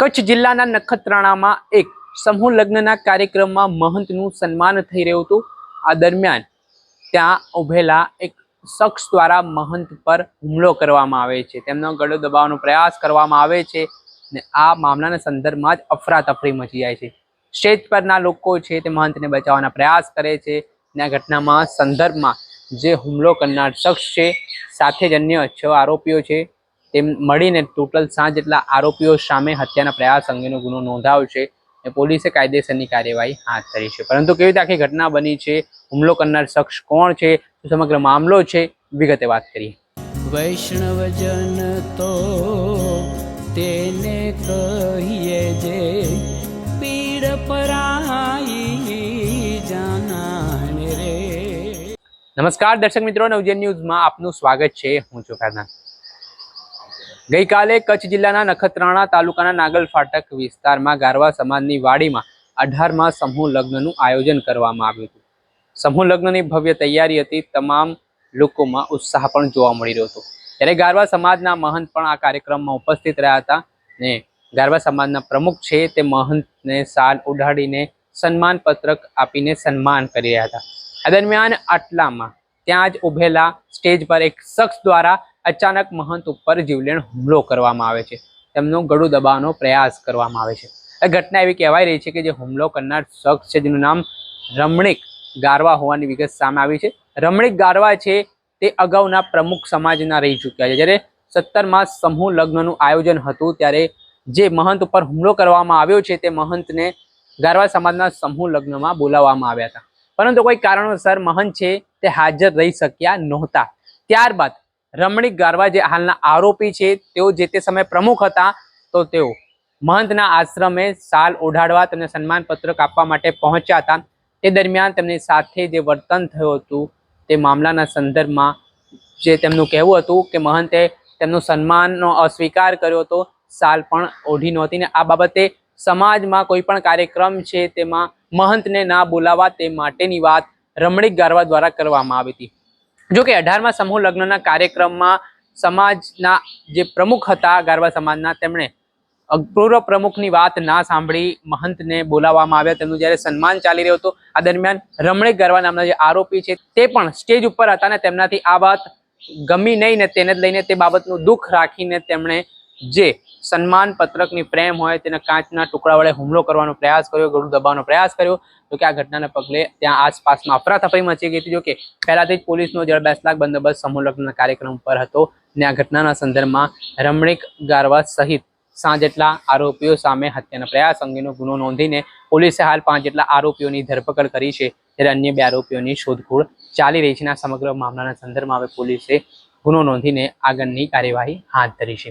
કચ્છ જિલ્લાના નખત્રાણામાં એક સમૂહ લગ્નના કાર્યક્રમમાં મહંતનું સન્માન થઈ રહ્યું હતું. આ દરમિયાન ત્યાં ઉભેલા એક શખ્સ દ્વારા મહંત પર હુમલો કરવામાં આવે છે. તેમનો ગળો દબાવવાનો પ્રયાસ કરવામાં આવે છે ને આ મામલાના સંદર્ભમાં જ અફરાતફરી મચી જાય છે. સ્ટેજ પરના લોકો છે તે મહંતને બચાવવાના પ્રયાસ કરે છે ને આ ઘટનામાં સંદર્ભમાં જે હુમલો કરનાર શખ્સ છે, સાથે જ અન્ય છ આરોપીઓ છે. તેમ મળીને ટોટલ સાત જેટલા આરોપીઓ સામે હત્યાના પ્રયાસ અંગેનો ગુનો નોંધાયો છે અને પોલીસે કાયદેસરની કાર્યવાહી હાથ ધરી છે. પરંતુ કેવી રીતે આખી ઘટના બની છે હુમલો કરનાર શખ્સ કોણ છે શું સમગ્ર મામલો છે વિગતે વાત કરીએ. વૈષ્ણવજન તો તેને કહીએ જે પીડ પરાઈ જાનાને રે. નમસ્કાર દર્શક મિત્રો નવજન ન્યૂઝમાં આપનું સ્વાગત છે. હું છું ગઈકાલે કચ્છ જિલ્લાના નખત્રાણા તાલુકાના નાગલ ફાટક વિસ્તારમાં ગારવા સમાજની વાડીમાં અઢારમાં સમૂહ લગ્નનું આયોજન કરવામાં આવ્યું હતું. સમૂહ લગ્નની ભવ્ય તૈયારી હતી. તમામ લોકોમાં ઉત્સાહ પણ જોવા મળી રહ્યો હતો. ત્યારે ગારવા સમાજના મહંત પણ આ કાર્યક્રમમાં ઉપસ્થિત રહ્યા હતા ને ગારવા સમાજના પ્રમુખ છે તે મહંતને સાલ ઉડાડીને સન્માન પત્રક આપીને સન્માન કરી રહ્યા હતા. આ દરમિયાન આટલામાં ત્યાં જ ઉભેલા સ્ટેજ પર એક શખ્સ દ્વારા અચાનક મહંત ઉપર જીવલેણ હુમલો કરવામાં આવે છે. તેમનો ગળું દબાવવાનો પ્રયાસ કરવામાં આવે છે. આ ઘટના એવી કહેવાય રહી છે કે જે હુમલો કરનાર શખ્સ છે, જેનું નામ રમણીક ગારવા હોવાની વિગત સામે આવી છે. રમણીક ગારવા છે તે અગાઉના પ્રમુખ સમાજના રહી ચૂક્યા છે. જ્યારે સત્તરમાં સમૂહ લગ્નનું આયોજન હતું, ત્યારે જે મહંત ઉપર હુમલો કરવામાં આવ્યો છે, તે મહંતને ગારવા સમાજના સમૂહ લગ્નમાં બોલાવવામાં આવ્યા હતા. પરંતુ કોઈ કારણોસર મહંત છે તે હાજર રહી શક્યા નહોતા. ત્યારબાદ રમણીક ગારવા જે હાલના આરોપી છે, તેઓ જે તે સમયે પ્રમુખ હતા, તો તેઓ મહંતના આશ્રમે સાલ ઓઢાડવા તેમને સન્માનપત્રક આપવા માટે પહોંચ્યા હતા. તે દરમિયાન તેમની સાથે જે વર્તન થયું હતું, તે મામલાના સંદર્ભમાં જે તેમનું કહેવું હતું કે મહંતે તેમનું સન્માનનો અસ્વીકાર કર્યો હતો, સાલ પણ ઓઢી નહોતી ને આ બાબતે સમાજમાં કોઈ પણ કાર્યક્રમ છે, તેમાં મહંતને ના બોલાવા તે માટેની વાત રમણીક ગારવા દ્વારા કરવામાં આવી હતી. જો કે અઢારમાં સમૂહ લગ્નના કાર્યક્રમમાં સમાજના જે પ્રમુખ હતા ગારવા સમાજના, તેમણે પૂર્વ પ્રમુખની વાત ના સાંભળી મહંતને બોલાવવામાં આવ્યા. તેમનું જ્યારે સન્માન ચાલી રહ્યું હતું, આ દરમિયાન રમણે ગરવા નામના જે આરોપી છે, તે પણ સ્ટેજ ઉપર હતા ને તેમનાથી આ વાત ગમી નહીં ને તેને જ લઈને તે બાબતનું દુઃખ રાખીને તેમણે જે સન્માન પત્રકની પ્રેમ હોય, તેને કાચના ટુકડા વડે હુમલો કરવાનો પ્રયાસ કર્યો, ગળું દબાવવાનો પ્રયાસ કર્યો, તો કે આ ઘટનાને પગલે ત્યાં આસપાસમાં અફરાતફરી મચી ગઈ હતી. જો કે પહેલાથી જ પોલીસનો જળબેસલાક બંદોબસ્ત સમૂહલગ્નના કાર્યક્રમ પર હતો ને આ ઘટનાના સંદર્ભમાં રમણીક ગારવા સહિત સાત જેટલા આરોપીઓ સામે હત્યાના પ્રયાસ અંગેનો ગુનો નોંધીને પોલીસે હાલ પાંચ જેટલા આરોપીઓની ધરપકડ કરી છે. ત્યારે અન્ય બે આરોપીઓની શોધખોળ ચાલી રહી છે અને આ સમગ્ર મામલાના સંદર્ભમાં હવે પોલીસે ગુનો નોંધીને આગળની કાર્યવાહી હાથ ધરી છે.